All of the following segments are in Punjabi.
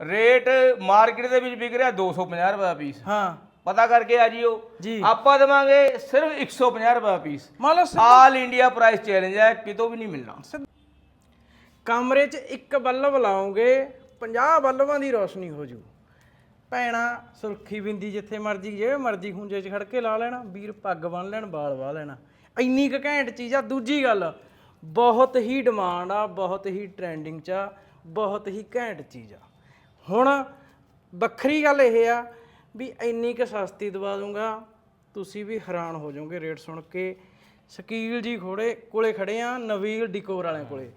ਰੇਟ ਮਾਰਕੀਟ ਦੇ ਵਿੱਚ ਵਿਕ ਰਿਹਾ 250 ਰੁਪਏ ਦਾ ਪੀਸ। ਹਾਂ। ਪਤਾ ਕਰਕੇ ਆ ਜਿਓ। ਜੀ। ਆਪਾਂ ਦੇਵਾਂਗੇ ਸਿਰਫ 150 ਰੁਪਏ ਦਾ ਪੀਸ। ਮੰਨ ਲਓ ਆਲ ਇੰਡੀਆ ਪ੍ਰਾਈਸ ਚੈਲੰਜ ਹੈ ਕਿਤੋਂ ਵੀ ਨਹੀਂ ਮਿਲਣਾ। ਕਮਰੇ 'ਚ ਇੱਕ ਬੱਲਬ ਲਾਓਗੇ 50 ਬੱਲਬਾਂ ਦੀ ਰੋਸ਼ਨੀ ਹੋ ਜੂ। ਭੈਣਾ ਸੁਰਖੀ ਬਿੰਦੀ ਜਿੱਥੇ ਮਰਜ਼ੀ ਜੇ ਮਰਜ਼ੀ ਖੁੰਝੇ 'ਚ ਖੜ ਕੇ ਲਾ ਲੈਣਾ ਵੀਰ ਪੱਗ ਬੰਨ ਲੈਣ ਵਾਲ ਵਾਹ ਲੈਣਾ। ਇੰਨੀ ਕੁ ਘੈਂਟ ਚੀਜ਼ ਆ। ਦੂਜੀ ਗੱਲ ਬਹੁਤ ਹੀ ਡਿਮਾਂਡ ਆ ਬਹੁਤ ਹੀ ਟ੍ਰੈਂਡਿੰਗ 'ਚ ਆ ਬਹੁਤ ਹੀ ਘੈਂਟ ਚੀਜ਼ ਆ। ਹੁਣ ਵੱਖਰੀ ਗੱਲ ਇਹ ਆ ਵੀ ਇੰਨੀ ਕੁ ਸਸਤੀ ਦਵਾ ਦੂੰਗਾ ਤੁਸੀਂ ਵੀ ਹੈਰਾਨ ਹੋ ਜਾਓਗੇ ਰੇਟ ਸੁਣ ਕੇ। ਸ਼ਕੀਲ ਜੀ ਖੋੜੇ ਕੋਲੇ ਖੜੇ ਆ ਨਵੀਲ ਡਿਕੋਰ ਵਾਲਿਆਂ ਕੋਲੇ।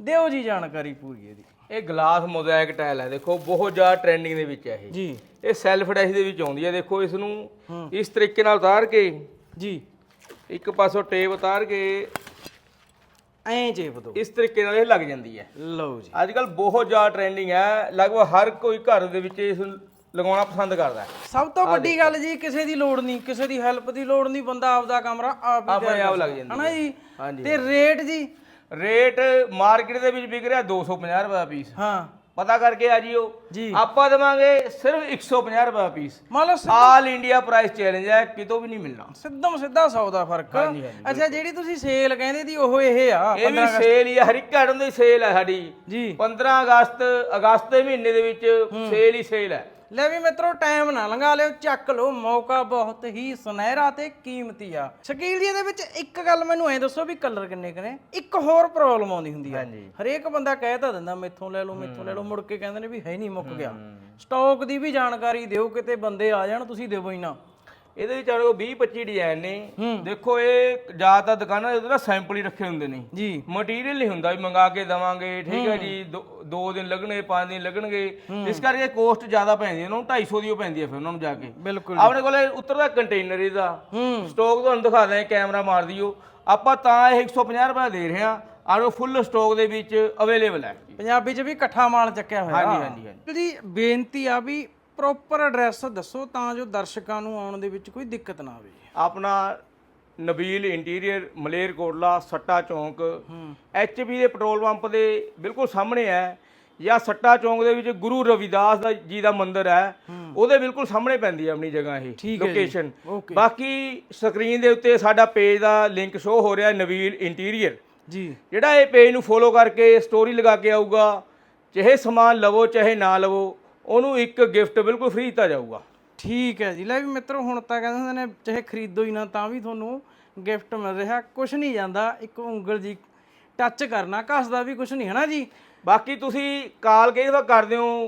ਦਿਓ ਜੀ ਜਾਣਕਾਰੀ ਪੂਰੀ ਇਹਦੀ। ਇਹ ਗਲਾਸ ਮੋਜ਼ਾਇਕ ਟਾਇਲ ਹੈ ਦੇਖੋ ਬਹੁਤ ਜ਼ਿਆਦਾ ਟ੍ਰੈਂਡਿੰਗ ਦੇ ਵਿੱਚ ਹੈ ਇਹ। ਜੀ। ਇਹ ਸੈਲਫ ਡੈਸ਼ ਦੇ ਵਿੱਚ ਆਉਂਦੀ ਹੈ ਦੇਖੋ ਇਸ ਨੂੰ ਇਸ ਤਰੀਕੇ ਨਾਲ ਉਤਾਰ ਕੇ ਜੀ। ਇੱਕ ਪਾਸੋਂ ਟੇਪ ਉਤਾਰ ਕੇ ਐਂ ਜੇਬ ਦੋ ਇਸ ਤਰੀਕੇ ਨਾਲ ਇਹ ਲੱਗ ਜਾਂਦੀ ਹੈ। ਲਓ ਜੀ। ਅੱਜ ਕੱਲ ਬਹੁਤ ਜ਼ਿਆਦਾ ਟ੍ਰੈਂਡਿੰਗ ਹੈ। ਲਗਭਗ ਹਰ ਕੋਈ ਘਰ ਦੇ ਵਿੱਚ ਇਸ ਨੂੰ ਲਗਾਉਣਾ ਪਸੰਦ ਕਰਦਾ ਹੈ। ਸਭ ਤੋਂ ਵੱਡੀ ਗੱਲ ਜੀ ਕਿਸੇ ਦੀ ਲੋੜ ਨਹੀਂ ਕਿਸੇ ਦੀ ਹੈਲਪ ਦੀ ਲੋੜ ਨਹੀਂ ਬੰਦਾ ਆਪਦਾ ਕਮਰਾ ਆਪ ਹੀ ਆਪਣੇ ਆਪ ਲੱਗ। ਜਾਂਦੀ ਹਨਾ ਜੀ? ਹਾਂਜੀ। ਤੇ ਰੇਟ ਜੀ? ਰੇਟ ਮਾਰਕੀਟ ਦੇ ਵਿੱਚ ਵਿਕ ਰਿਹਾ 250 ਰੁਪਏ ਦਾ ਪੀਸ ਹਾਂ। ਪਤਾ ਕਰਕੇ ਆ ਜਿਓ। ਜੀ। ਆਪਾਂ ਦੇਵਾਂਗੇ ਸਿਰਫ 150 ਰੁਪਏ ਪੀਸ ਮੰਨ ਲਓ ਆਲ ਇੰਡੀਆ ਪ੍ਰਾਈਸ ਚੈਲੰਜ ਹੈ ਕਿਤੋਂ ਵੀ ਨਹੀਂ ਮਿਲਣਾ। ਸਿੱਧਮ ਸਿੱਧਾ ਸੌ ਦਾ ਫ਼ਰਕ। ਹਾਂਜੀ, ਹਾਂਜੀ, ਅੱਛਾ ਜਿਹੜੀ ਤੁਸੀਂ ਸੇਲ ਕਹਿੰਦੇ ਦੀ ਉਹ ਇਹ ਆ ਇਹ ਵੀ ਸੇਲ ਹੀ ਹੈ ਹਰ ਇੱਕ ਆਈਟਮ ਦੀ ਸੇਲ ਹੈ ਸਾਡੀ। ਜੀ। 15 ਅਗਸਤ ਅਗਸਤ ਦੇ ਮਹੀਨੇ ਦੇ ਵਿੱਚ ਸੇਲ ਹੀ ਸੇਲ ਹੈ। ਲੈ ਵੀ ਮਿੱਤਰੋ ਟਾਈਮ ਨਾ ਲੰਘਾ ਲਿਓ ਚੱਕ ਲਓ ਮੌਕਾ ਬਹੁਤ ਹੀ ਸੁਨਹਿਰਾ ਤੇ ਕੀਮਤੀ ਆ। ਸ਼ਕੀਲ ਜੀ ਇਹਦੇ ਵਿੱਚ ਇੱਕ ਗੱਲ ਮੈਨੂੰ ਐ ਦੱਸੋ ਵੀ ਕਲਰ ਕਿੰਨੇ ਕਿਨੇ ਇੱਕ ਹੋਰ ਪ੍ਰੋਬਲਮ ਆਉਂਦੀ ਹੁੰਦੀ ਆ। ਹਰੇਕ ਬੰਦਾ ਕਹਿ ਤਾਂ ਦਿੰਦਾ ਮੈਥੋਂ ਲੈ ਲਓ ਮੈਥੋਂ ਲੈ ਲਓ। ਮੁੜ ਕੇ ਕਹਿੰਦੇ ਨੇ ਵੀ ਹੈ ਨਹੀਂ ਮੁੱਕ ਗਿਆ। ਸਟਾਕ ਦੀ ਵੀ ਜਾਣਕਾਰੀ ਦਿਓ ਕਿਤੇ ਬੰਦੇ ਆ ਜਾਣ ਤੁਸੀਂ ਦਿਓ ਹੀ ਨਾ। ਇਹਦੇ ਵਿੱਚ ਆਣੋ 20 25 ਡਿਜ਼ਾਈਨ ਨੇ। ਦੇਖੋ ਇਹ ਜ਼ਿਆਦਾਤਰ ਦੁਕਾਨਾਂ ਦੇ ਨਾ ਸੈਂਪਲ ਹੀ ਰੱਖੇ ਹੁੰਦੇ ਨੇ। ਜੀ। ਮਟੀਰੀਅਲ ਨਹੀਂ ਹੁੰਦਾ ਵੀ ਮੰਗਾ ਕੇ ਦਵਾਂਗੇ ਠੀਕ ਹੈ ਜੀ 2 ਦਿਨ ਲੱਗਣੇ 5 ਦਿਨ ਲੱਗਣਗੇ। ਇਸ ਕਰਕੇ ਕੋਸਟ ਜ਼ਿਆਦਾ ਪੈਂਦੀ ਹੈ। ਉਹਨਾਂ ਨੂੰ 250 ਦੀ ਉਹ ਪੈਂਦੀ ਹੈ ਫਿਰ ਉਹਨਾਂ ਨੂੰ ਜਾ ਕੇ। ਬਿਲਕੁਲ ਆਪਣੇ ਕੋਲੇ ਉੱਤਰਦਾ ਕੰਟੇਨਰ ਇਹਦਾ। ਸਟਾਕ ਤੁਹਾਨੂੰ ਦਿਖਾ ਦਿਆਂ ਕੈਮਰਾ ਮਾਰ ਦਿਓ। ਆਪਾਂ ਤਾਂ ਇਹ 150 ਰੁਪਏ ਦੇ ਰਹੇ ਹਾਂ। ਆਰੋ ਫੁੱਲ ਸਟਾਕ ਦੇ ਵਿੱਚ ਅਵੇਲੇਬਲ ਹੈ। ਪੰਜਾਬੀ ਚ ਵੀ ਇਕੱਠਾ ਮਾਲ ਚੱਕਿਆ ਹੋਇਆ। ਹਾਂਜੀ ਹਾਂਜੀ ਹਾਂਜੀ। ਜੀ ਬੇਨਤੀ ਆ ਵੀ ਪ੍ਰੋਪਰ ਐਡਰੈਸ ਦੱਸੋ ਤਾਂ ਜੋ ਦਰਸ਼ਕਾਂ ਨੂੰ ਆਉਣ ਦੇ ਵਿੱਚ ਕੋਈ ਦਿੱਕਤ ਨਾ ਆਵੇ। ਆਪਣਾ ਨਬੀਲ ਇੰਟੀਰੀਅਰ ਮਲੇਰਕੋਟਲਾ ਸੱਟਾ ਚੌਂਕ ਐਚਪੀ ਦੇ ਪੈਟਰੋਲ ਪੰਪ ਦੇ ਬਿਲਕੁਲ ਸਾਹਮਣੇ ਹੈ ਜਾਂ ਸੱਟਾ ਚੌਂਕ ਦੇ ਵਿੱਚ ਗੁਰੂ ਰਵਿਦਾਸ ਦਾ ਜੀ ਦਾ ਮੰਦਿਰ ਹੈ ਉਹਦੇ ਬਿਲਕੁਲ ਸਾਹਮਣੇ ਪੈਂਦੀ ਹੈ ਆਪਣੀ ਜਗ੍ਹਾ ਇਹ। ਲੋਕੇਸ਼ਨ। ਬਾਕੀ ਸਕਰੀਨ ਦੇ ਉੱਤੇ ਸਾਡਾ ਪੇਜ ਦਾ ਲਿੰਕ ਸ਼ੋ ਹੋ ਰਿਹਾ ਨਬੀਲ ਇੰਟੀਰੀਅਰ ਜੀ। ਜਿਹੜਾ ਇਹ ਪੇਜ ਨੂੰ ਫੋਲੋ ਕਰਕੇ ਸਟੋਰੀ ਲਗਾ ਕੇ ਆਊਗਾ ਚਾਹੇ ਸਮਾਨ ਲਵੋ ਚਾਹੇ ਨਾ ਲਵੋ ਉਹਨੂੰ ਇੱਕ ਗਿਫਟ ਬਿਲਕੁਲ ਫ੍ਰੀ ਦਿੱਤਾ ਜਾਊਗਾ। ਠੀਕ ਹੈ ਜੀ। ਲੈ ਵੀ ਮਿੱਤਰੋ ਹੁਣ ਤਾਂ ਕਹਿੰਦੇ ਹੁੰਦੇ ਨੇ ਚਾਹੇ ਖਰੀਦੋ ਹੀ ਨਾ ਤਾਂ ਵੀ ਤੁਹਾਨੂੰ ਗਿਫਟ ਮਿਲ ਰਿਹਾ। ਕੁਝ ਨਹੀਂ ਜਾਂਦਾ ਇੱਕ ਉਂਗਲ ਜੀ ਟੱਚ ਕਰਨਾ ਘਸਦਾ ਵੀ ਕੁਝ ਨਹੀਂ ਹਨਾ ਜੀ? ਬਾਕੀ ਤੁਸੀਂ ਕਾਲ ਕਈ ਦਫਾ ਕਰਦੇ ਹੋ?